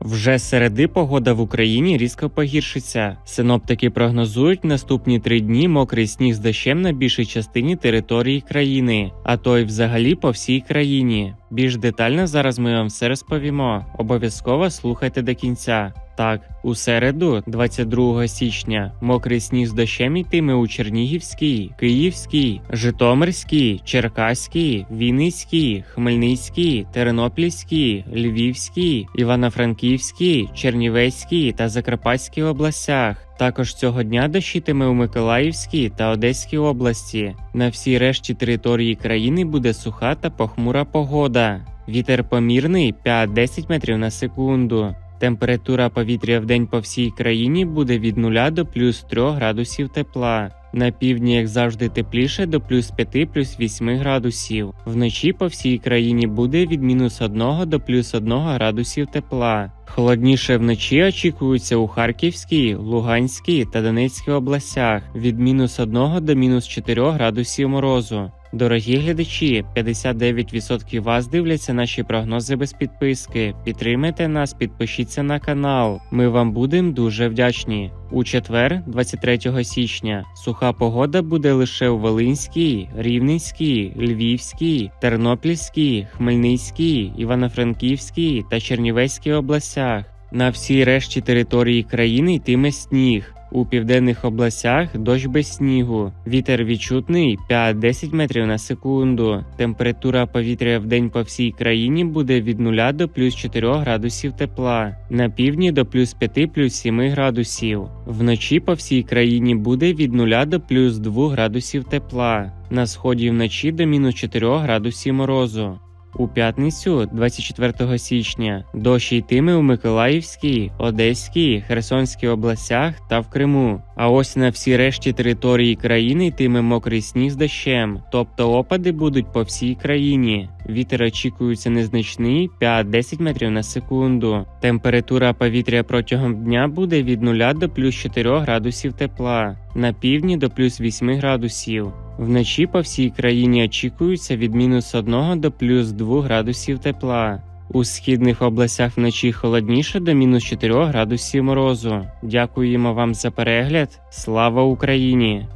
Вже середи погода в Україні різко погіршиться. Синоптики прогнозують наступні три дні мокрий сніг з дощем на більшій частині території країни, а то й взагалі по всій країні. Більш детально зараз ми вам все розповімо. Обов'язково слухайте до кінця. Так, у середу, 22 січня, мокрий сніг з дощем йтиме у Чернігівській, Київській, Житомирській, Черкаській, Вінницькій, Хмельницькій, Тернопільській, Львівській, Івано-Франківській, Чернівецькій та Закарпатській областях. Також цього дня дощитиме у Миколаївській та Одеській області. На всій решті території країни буде суха та похмура погода. Вітер помірний 5-10 метрів на секунду. Температура повітря в день по всій країні буде від 0 до плюс 3 градусів тепла. На півдні, як завжди, тепліше до плюс 5 плюс 8 градусів. Вночі по всій країні буде від мінус 1 до плюс 1 градусів тепла. Холодніше вночі очікується у Харківській, Луганській та Донецькій областях від мінус 1 до мінус 4 градусів морозу. Дорогі глядачі, 59% вас дивляться наші прогнози без підписки. Підтримайте нас, підпишіться на канал. Ми вам будемо дуже вдячні. У четвер, 23 січня, суха погода буде лише у Волинській, Рівненській, Львівській, Тернопільській, Хмельницькій, Івано-Франківській та Чернівецькій областях. На всій решті території країни йтиме сніг. У південних областях дощ без снігу. Вітер відчутний 5-10 метрів на секунду. Температура повітря в день по всій країні буде від 0 до плюс 4 градусів тепла. На півдні до плюс 5 плюс 7 градусів. Вночі по всій країні буде від 0 до плюс 2 градусів тепла. На сході вночі до мінус 4 градусів морозу. У п'ятницю, 24 січня, дощ йтиме у Миколаївській, Одеській, Херсонській областях та в Криму. А ось на всій решті території країни йтиме мокрий сніг з дощем, тобто опади будуть по всій країні. Вітер очікується незначний 5-10 метрів на секунду. Температура повітря протягом дня буде від 0 до плюс 4 градусів тепла, на півдні до плюс 8 градусів. Вночі по всій країні очікується від мінус 1 до плюс 2 градусів тепла. У східних областях вночі холодніше до мінус 4 градусів морозу. Дякуємо вам за перегляд. Слава Україні!